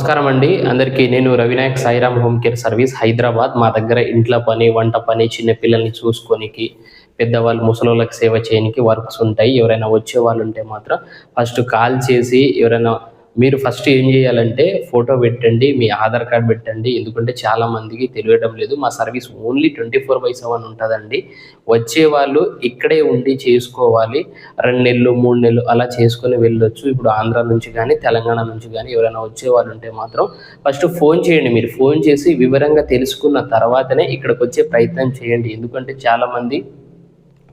నమస్కారం అండి. అందరికీ నేను Ravinayak Sairam home care service Hyderabad. మా దగ్గర ఇంట్లో పని వంట పని చిన్న పిల్లల్ని చూసుకోనికి పెద్దవాళ్ళు ముసలోళ్ళకి సేవ చేయడానికి వర్క్స్ ఉంటాయి. ఎవరైనా వచ్చే వాళ్ళు ఉంటే మాత్రం ఫస్ట్ కాల్ చేసి ఎవరైనా మీరు ఫస్ట్ ఏం చేయాలంటే ఫోటో పెట్టండి మీ ఆధార్ కార్డ్ పెట్టండి. ఎందుకంటే చాలా మందికి తెలియడం లేదు. మా service only twenty four by seven ఉంటుందండి. వచ్చే వాళ్ళు ఇక్కడే ఉండి చేసుకోవాలి. రెండు నెలలు మూడు నెలలు అలా చేసుకొని వెళ్ళొచ్చు. ఇప్పుడు ఆంధ్ర నుంచి కానీ తెలంగాణ నుంచి కానీ ఎవరైనా వచ్చే వాళ్ళు ఉంటే మాత్రం ఫస్ట్ ఫోన్ చేయండి మీరు. ఫోన్ చేసి వివరంగా తెలుసుకున్న తర్వాతనే ఇక్కడికి వచ్చే ప్రయత్నం చేయండి. ఎందుకంటే చాలామంది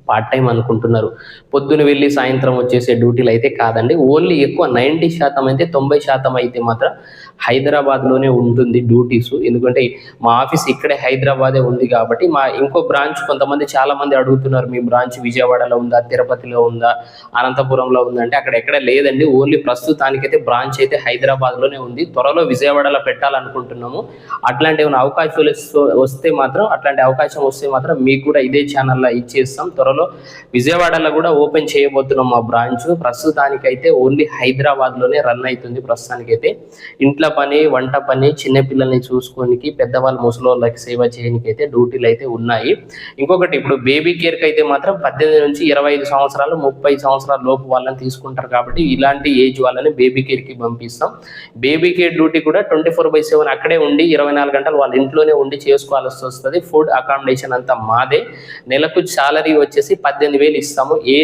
పార్ట్ టైం అనుకుంటున్నారు. పొద్దున వెళ్ళి సాయంత్రం వచ్చేసే డ్యూటీలు అయితే కాదండి. ఓన్లీ ఎక్కువ నైంటీ శాతం అయితే తొంభై శాతం అయితే మాత్రం హైదరాబాద్లోనే ఉంటుంది డ్యూటీస్. ఎందుకంటే మా ఆఫీస్ ఇక్కడే హైదరాబాదే ఉంది కాబట్టి మా ఇంకో బ్రాంచ్ కొంతమంది చాలా మంది అడుగుతున్నారు మీ బ్రాంచ్ విజయవాడలో ఉందా తిరుపతిలో ఉందా అనంతపురంలో ఉందా? అంటే అక్కడ ఎక్కడ లేదండి. ఓన్లీ ప్రస్తుతానికైతే బ్రాంచ్ అయితే హైదరాబాద్లోనే ఉంది. త్వరలో విజయవాడలో పెట్టాలనుకుంటున్నాము. అట్లాంటి ఏమైనా అవకాశాలు వస్తే మాత్రం అట్లాంటి అవకాశం వస్తే మాత్రం మీకు కూడా ఇదే ఛానల్లో ఇచ్చేస్తాం. త్వరలో విజయవాడలో కూడా ఓపెన్ చేయబోతున్నాం మా బ్రాంచ్. ప్రస్తుతానికైతే ఓన్లీ హైదరాబాద్లోనే రన్ అవుతుంది. ప్రస్తుతానికైతే ఇంట్లో పని వంట పని చిన్న పిల్లల్ని చూసుకోనికి పెద్దవాళ్ళు ముసలోళ్ళకి సేవ చేయడానికి అయితే డ్యూటీలు అయితే ఉన్నాయి. ఇంకొకటి ఇప్పుడు బేబీ కేర్కి అయితే మాత్రం పద్దెనిమిది నుంచి ఇరవై ఐదు సంవత్సరాలు ముప్పై సంవత్సరాల లోపు వాళ్ళని తీసుకుంటారు కాబట్టి ఇలాంటి ఏజ్ వాళ్ళని బేబీ కేర్కి పంపిస్తాం. బేబీ కేర్ డ్యూటీ కూడా ట్వంటీ ఫోర్ బై సెవెన్ అక్కడే ఉండి ఇరవై నాలుగు గంటలు వాళ్ళ ఇంట్లోనే ఉండి చేసుకోవాల్సి వస్తుంది. ఫుడ్ అకామిడేషన్ అంతా మాదే. నెలకు సాలరీ వచ్చేసి పద్దెనిమిది వేలు ఇస్తాము. ఏ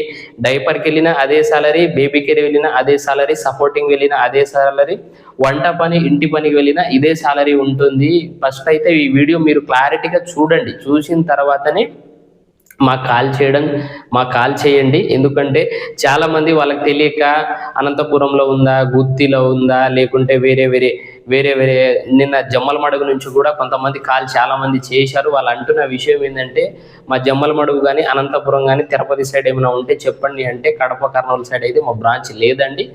డైపర్కి వెళ్ళినా అదే సాలరీ బేబీ కేర్ వెళ్ళినా అదే సాలరీ సపోర్టింగ్ వెళ్ళినా అదే సాలరీ వంట పని ఇంటి పనికి వెళ్ళినా ఇదే సాలరీ ఉంటుంది. ఫస్ట్ అయితే ఈ వీడియో మీరు క్లారిటీగా చూడండి. చూసిన తర్వాతనే మాకు కాల్ చేయడం మాకు కాల్ చేయండి. ఎందుకంటే చాలా మంది వాళ్ళకి తెలియక అనంతపురంలో ఉందా గుత్తిలో ఉందా లేకుంటే వేరే వేరే వేరే వేరే నిన్న జమ్మల మడుగు నుంచి కూడా కొంతమంది కాల్ చాలా మంది చేశారు. వాళ్ళు అంటున్న విషయం ఏంటంటే మా జమ్మల మడుగు కానీ అనంతపురం కానీ తిరుపతి సైడ్ ఏమైనా ఉంటే చెప్పండి అంటే కడప కర్నూలు సైడ్ అయితే మా బ్రాంచ్ లేదండి.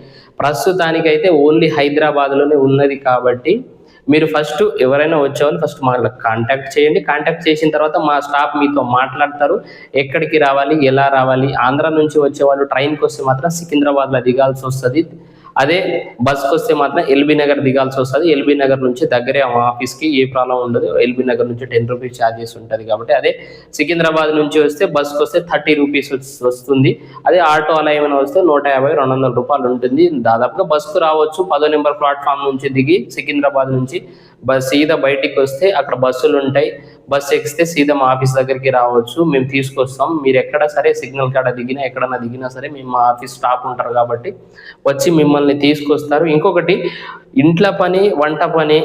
ప్రస్తుతానికైతే ఓన్లీ హైదరాబాద్లోనే ఉన్నది కాబట్టి మీరు ఫస్ట్ ఎవరైనా వచ్చేవాళ్ళు ఫస్ట్ మా కాంటాక్ట్ చేయండి. కాంటాక్ట్ చేసిన తర్వాత మా స్టాఫ్ మీతో మాట్లాడతారు. ఎక్కడికి రావాలి ఎలా రావాలి ఆంధ్ర నుంచి వచ్చేవాళ్ళు ట్రైన్కి వస్తే మాత్రం సికింద్రాబాద్లో దిగాల్సి వస్తుంది. అదే బస్కి వస్తే మాత్రం ఎల్బీ నగర్ దిగాల్సి వస్తుంది. ఎల్బీ నగర్ నుంచి దగ్గరే మా ఆఫీస్కి ఏ ప్రాబ్లం ఉండదు. ఎల్బీ నగర్ నుంచి టెన్ రూపీస్ ఛార్జెస్ ఉంటుంది కాబట్టి అదే సికింద్రాబాద్ నుంచి వస్తే బస్కి వస్తే థర్టీ రూపీస్ వస్తుంది. అదే ఆటో అలా ఏమైనా వస్తే నూట యాభై రెండు వందల రూపాయలు ఉంటుంది. దాదాపుగా బస్కు రావచ్చు. పదో నెంబర్ ప్లాట్ఫామ్ నుంచి దిగి సికింద్రాబాద్ నుంచి బస్ సీదా బయటికి వస్తే అక్కడ బస్సులు ఉంటాయి. బస్ ఎక్కితే సీదా మా ఆఫీస్ దగ్గరికి రావచ్చు. మేము తీసుకొస్తాం. మీరు ఎక్కడ సరే సిగ్నల్ కాడ దిగినా ఎక్కడన్నా దిగినా సరే మేము మా ఆఫీస్ స్టాఫ్ ఉంటారు కాబట్టి వచ్చి మిమ్మల్ని తీసుకొస్తారు. ఇంకొకటి ఇంట్లో పని వంట పని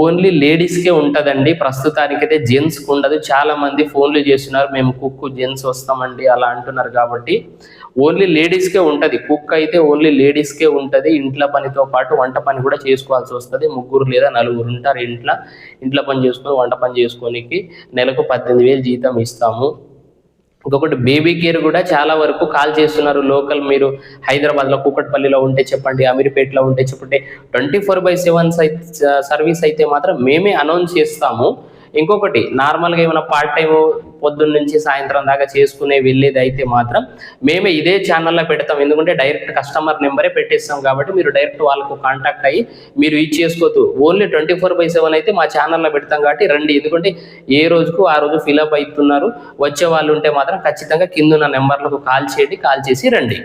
ఓన్లీ లేడీస్కే ఉంటుందండి. ప్రస్తుతానికైతే జెంట్స్కి ఉండదు. చాలా మంది ఫోన్లు చేస్తున్నారు మేము కుక్ జెంట్స్ వస్తామండి అలా అంటున్నారు కాబట్టి ఓన్లీ లేడీస్కే ఉంటుంది. కుక్ అయితే ఓన్లీ లేడీస్కే ఉంటుంది. ఇంట్లో పనితో పాటు వంట పని కూడా చేసుకోవాల్సి వస్తుంది. ముగ్గురు లేదా నలుగురు ఉంటారు ఇంట్లో. ఇంట్లో పని చేసుకొని వంట పని చేసుకోనికి నెలకు పద్దెనిమిది వేలు జీతం ఇస్తాము. ఇంకొకటి బేబీ కేర్ కూడా చాలా వరకు కాల్ చేస్తున్నారు. లోకల్ మీరు హైదరాబాద్లో కూకట్పల్లిలో ఉంటే చెప్పండి అమీర్పేటలో ఉంటే చెప్పండి. Twenty four by seven service అయితే మాత్రం మేమే అనౌన్స్ చేస్తాము. ఇంకొకటి నార్మల్గా ఏమైనా పార్ట్ టైం పొద్దున్న నుంచి సాయంత్రం దాకా చేసుకునే వెళ్ళేది అయితే మాత్రం మేమే ఇదే ఛానల్లో పెడతాం. ఎందుకంటే డైరెక్ట్ కస్టమర్ నెంబరే పెట్టేస్తాం కాబట్టి మీరు డైరెక్ట్ వాళ్ళకు కాంటాక్ట్ అయ్యి మీరు ఇది చేసుకోవద్దు. Only twenty four by seven అయితే మా ఛానల్లో పెడతాం కాబట్టి రండి. ఎందుకంటే ఏ రోజుకు ఆ రోజు ఫిలప్ అవుతున్నారు. వచ్చే వాళ్ళు ఉంటే మాత్రం ఖచ్చితంగా కింద ఉన్న నెంబర్లకు కాల్ చేయండి కాల్ చేసి రండి.